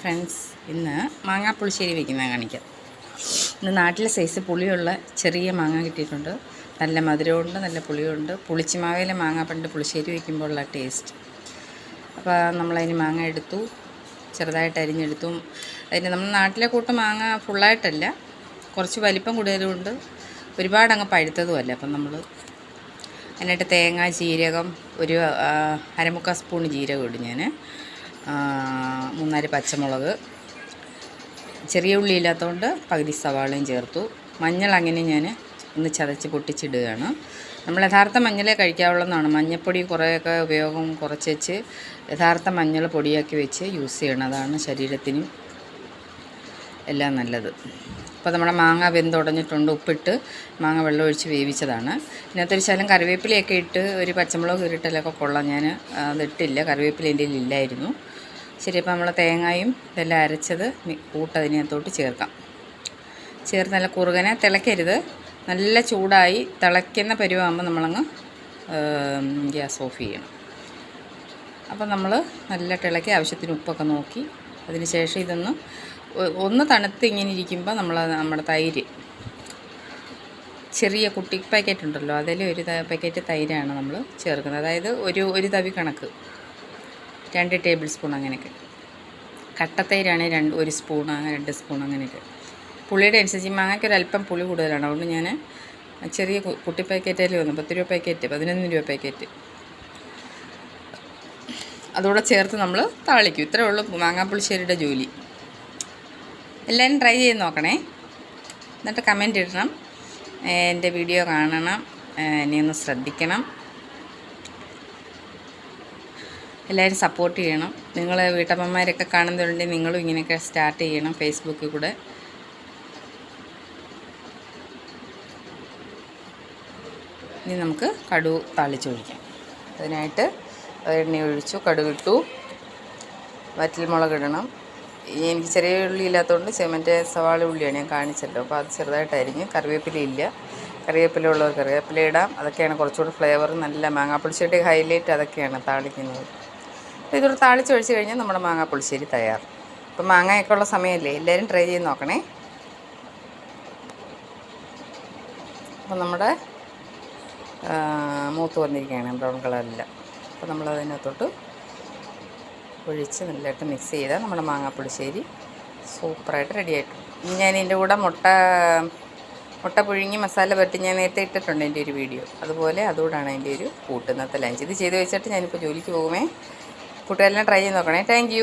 Friends ഇന്ന് മാങ്ങാ പുളിശ്ശേരി വയ്ക്കുന്ന കാണിക്കാം. ഇന്ന് നാട്ടിലെ സൈസ് പുളിയുള്ള ചെറിയ മാങ്ങ കിട്ടിയിട്ടുണ്ട്. നല്ല മധുരമുണ്ട് നല്ല പുളിയുണ്ട്. പുളിച്ചിമാവിലെ മാങ്ങ പണ്ട് പുളിശ്ശേരി വയ്ക്കുമ്പോഴുള്ള ടേസ്റ്റ് അപ്പോൾ നമ്മളതിന് മാങ്ങ എടുത്തു ചെറുതായിട്ട് അരിഞ്ഞെടുത്തു. അതിന് നമ്മൾ നാട്ടിലെ കൂട്ട് മാങ്ങ ഫുള്ളായിട്ടല്ല കുറച്ച് വലിപ്പം കൂടുതലുമുണ്ട് ഒരുപാട് അങ്ങ് പഴുത്തതുമല്ല അപ്പം നമ്മൾ അതിനായിട്ട് തേങ്ങ ജീരകം ഒരു അരമുക്കാൽ സ്പൂൺ ജീരകം ഇടും ഞാൻ മൂന്നാൽ പച്ചമുളക്. ചെറിയ ഉള്ളി ഇല്ലാത്തതുകൊണ്ട് പകുതി സവാളയും ചേർത്തു. മഞ്ഞൾ അങ്ങനെ ഞാൻ ഒന്ന് ചതച്ച് പൊട്ടിച്ചിടുകയാണ്. നമ്മൾ യഥാർത്ഥ മഞ്ഞളെ കഴിക്കാവുള്ളതാണ്. മഞ്ഞൾപ്പൊടി കുറേയൊക്കെ ഉപയോഗം കുറച്ച് വെച്ച് യഥാർത്ഥ മഞ്ഞൾ പൊടിയാക്കി വെച്ച് യൂസ് ചെയ്യണം. അതാണ് ശരീരത്തിനും എല്ലാം നല്ലത്. അപ്പോൾ നമ്മുടെ മാങ്ങ വെന്തുടഞ്ഞിട്ടുണ്ട് ഉപ്പിട്ട് മാങ്ങ വെള്ളം ഒഴിച്ച് വേവിച്ചതാണ്. ഇതിനകത്തൊരു ശകലം കറിവേപ്പിലയൊക്കെ ഇട്ട് ഒരു പച്ചമുളക് കീറിട്ടലൊക്കെ കൊള്ളാം. ഞാൻ അതിട്ടില്ല കറിവേപ്പില എന്റെ ഇല്ലായിരുന്നു. ശരി അപ്പോൾ നമ്മൾ തേങ്ങയും ഇതെല്ലാം അരച്ചത് കൂട്ടതിനകത്തോട്ട് ചേർക്കാം. ചേർത്ത് നല്ല കുറുകനെ തിളയ്ക്കരുത്. നല്ല ചൂടായി തിളയ്ക്കുന്ന പരുവാകുമ്പോൾ നമ്മളങ്ങ് ഗ്യാസ് ഓഫ് ചെയ്യണം. അപ്പോൾ നമ്മൾ നല്ല തിളക്കി ആവശ്യത്തിന് ഉപ്പൊക്കെ നോക്കി അതിന് ശേഷം ഇതൊന്ന് ഒന്ന് തണുത്ത് ഇങ്ങനെ ഇരിക്കുമ്പോൾ നമ്മൾ നമ്മുടെ തൈര്. ചെറിയ കുട്ടി പാക്കറ്റ് ഉണ്ടല്ലോ അതിൽ ഒരു പാക്കറ്റ് തൈരാണ് നമ്മൾ ചേർക്കുന്നത്. അതായത് ഒരു ഒരു തവി കണക്ക്. രണ്ട് ടേബിൾ സ്പൂൺ അങ്ങനെയൊക്കെ. കട്ടത്തൈരാണ് രണ്ട് ഒരു സ്പൂൺ രണ്ട് സ്പൂൺ അങ്ങനെയൊക്കെ. പുളിയുടെ അനുസരിച്ച് മാങ്ങയ്ക്ക് ഒരു അല്പം പുളി കൂടുതലാണ്. അതുകൊണ്ട് ഞാൻ ചെറിയ കുട്ടി പാക്കറ്റിൽ വന്നു. പത്ത് രൂപ പാക്കറ്റ് പതിനൊന്ന് രൂപ പാക്കറ്റ്. അതുകൂടെ ചേർത്ത് നമ്മൾ താളിക്കും. ഇത്രേ ഉള്ളൂ മാങ്ങാപ്പുളിശ്ശേരിയുടെ ജോലി. എല്ലാവരും ട്രൈ ചെയ്ത് നോക്കണേ. എന്നിട്ട് കമന്റ് ഇടണം. എന്റെ വീഡിയോ കാണണം. എന്നെ ഒന്ന് ശ്രദ്ധിക്കണം. എല്ലാവരും സപ്പോർട്ട് ചെയ്യണം. നിങ്ങൾ വീട്ടമ്മമാരൊക്കെ കാണുന്നുണ്ടെങ്കിൽ നിങ്ങളും ഇങ്ങനെയൊക്കെ സ്റ്റാർട്ട് ചെയ്യണം ഫേസ്ബുക്കിൽ കൂടെ. ഇനി നമുക്ക് കടു താളിച്ചൊഴിക്കാം അതിനായിട്ട് എണ്ണ ഒഴിച്ചു കടുകിട്ടു വറ്റൽമുളക് ഇടണം. എനിക്ക് ചെറിയ ഉള്ളി ഇല്ലാത്തതുകൊണ്ട് മറ്റേ സവാള ഉള്ളിയാണ് ഞാൻ കാണിച്ചല്ലോ. അപ്പോൾ അത് ചെറുതായിട്ടായിരിക്കും. കറിവേപ്പില ഇല്ല. കറിവേപ്പില ഉള്ളവർ കറിവേപ്പില ഇടാം. അതൊക്കെയാണ് കുറച്ചുകൂടി ഫ്ലേവർ നല്ല മാങ്ങാപ്പുളിശ്ശേരിയുടെ ഹൈലൈറ്റ് അതൊക്കെയാണ് താളിക്കുന്നത്. ഇതൊരു താളിച്ച് ഒഴിച്ച് കഴിഞ്ഞാൽ നമ്മുടെ മാങ്ങാപ്പുളിശ്ശേരി തയ്യാർ. അപ്പം മാങ്ങയൊക്കെ ഉള്ള സമയമല്ലേ എല്ലാവരും ട്രൈ ചെയ്ത് നോക്കണേ. അപ്പം നമ്മുടെ മൂത്ത് വന്നിരിക്കുകയാണ് ബ്രൗൺ കളറില്ല അപ്പോൾ നമ്മൾ അതിനകത്തോട്ട് ഒഴിച്ച് നല്ലതായിട്ട് മിക്സ് ചെയ്താൽ നമ്മുടെ മാങ്ങാ പുളിശ്ശേരി സൂപ്പറായിട്ട് റെഡി ആയിട്ടുണ്ട്. ഞാൻ ഇതിന്റെ കൂടെ മുട്ട മുട്ട പുഴുങ്ങി മസാല പറ്റി ഞാൻ നേരത്തെ ഇട്ടിട്ടുണ്ട് എന്റെ ഒരു വീഡിയോ അതുപോലെ അതുകൂടാണ് എന്റെ ഒരു കൂട്ടുന്നത്തെ ലഞ്ച് ഇത് ചെയ്ത് വെച്ചിട്ട് ഞാനിപ്പോൾ ജോലിക്ക് പോകുമേ. കൂട്ടുകാരെല്ലാം ട്രൈ ചെയ്ത് നോക്കണേ. താങ്ക്